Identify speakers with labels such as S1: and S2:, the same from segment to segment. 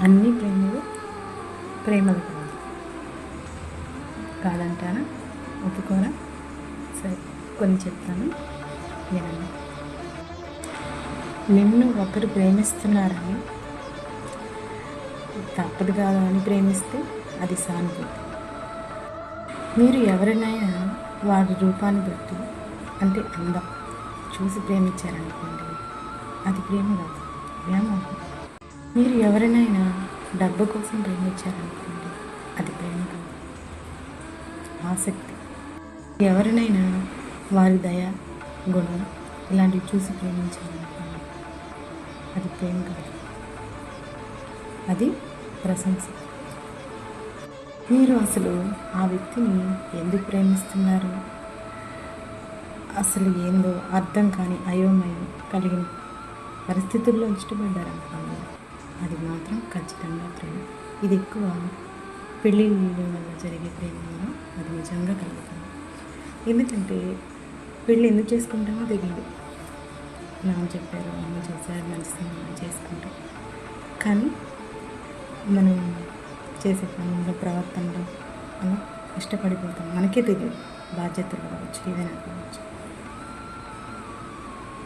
S1: అన్ని ప్రేమలు ప్రేమలు కాదు. కాదంటారా ఒప్పుకోరా సరే కొన్ని చెప్తాను. వినండి. నిన్ను ఒకరు ప్రేమిస్తున్నారని తప్పదు కాదు అని ప్రేమిస్తే అది సానుభూతి. మీరు ఎవరినైనా వారి రూపాన్ని బట్టి అంటే అందం చూసి ప్రేమించారనుకోండి అది ప్రేమ కాదు. ప్రేమ మీరు ఎవరినైనా డబ్బు కోసం ప్రేమించారనుకోండి అది ప్రేమ ఆసక్తి. ఎవరినైనా వారి దయ గుణం ఇలాంటివి చూసి ప్రేమించాలనుకోండి అది ప్రేమ కాదు. అది ప్రశంస. మీరు అసలు ఆ వ్యక్తిని ఎందుకు ప్రేమిస్తున్నారు? అసలు ఏందో అర్థం కాని అయోమయం కలిగిన పరిస్థితుల్లో ఇష్టపడ్డారనుకోండి. అది మాత్రం ఖచ్చితంగా ప్రేమ. ఇది ఎక్కువ పెళ్ళి వల్ల జరిగే ప్రేమ అది నిజంగా కలుగుతుంది. ఎందుకంటే పెళ్ళి ఎందుకు చేసుకుంటామో తెలియదు నాన్న చెప్పారు అమ్మ చేశారు మంచి మనం చేసుకుంటాం. కానీ మనం చేసే పనుల్లో ప్రవర్తనలో అలా ఇష్టపడిపోతాం. మనకే తెలియదు బాధ్యతలు కావచ్చు ఏదైనా కావచ్చు.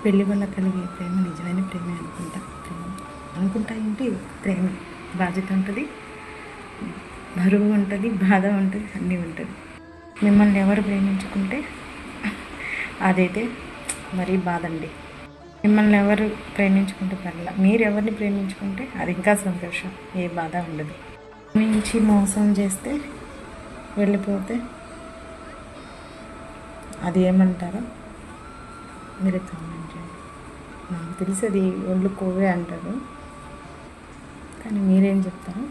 S1: పెళ్ళి వల్ల కలిగే ప్రేమ నిజమైన ప్రేమే అనుకుంటా. అనుకుంటా ఏంటి ప్రేమ. బాధ్యత ఉంటుంది. బరువు ఉంటుంది. బాధ ఉంటుంది. అన్నీ ఉంటుంది. మిమ్మల్ని ఎవరు ప్రేమించుకుంటే అదైతే మరీ బాధ అండి మిమ్మల్ని ఎవరు ప్రేమించుకుంటే పర్ల. మీరు ఎవరిని ప్రేమించుకుంటే అది ఇంకా సంతోషం. ఏ బాధ ఉండదు. మించి మోసం చేస్తే వెళ్ళిపోతే అది ఏమంటారో మీరు కామెంట్ చేయండి. నాకు తెలిసి అది ఒళ్ళు కోవే అంటారు. కానీ మీరేం చెప్తారో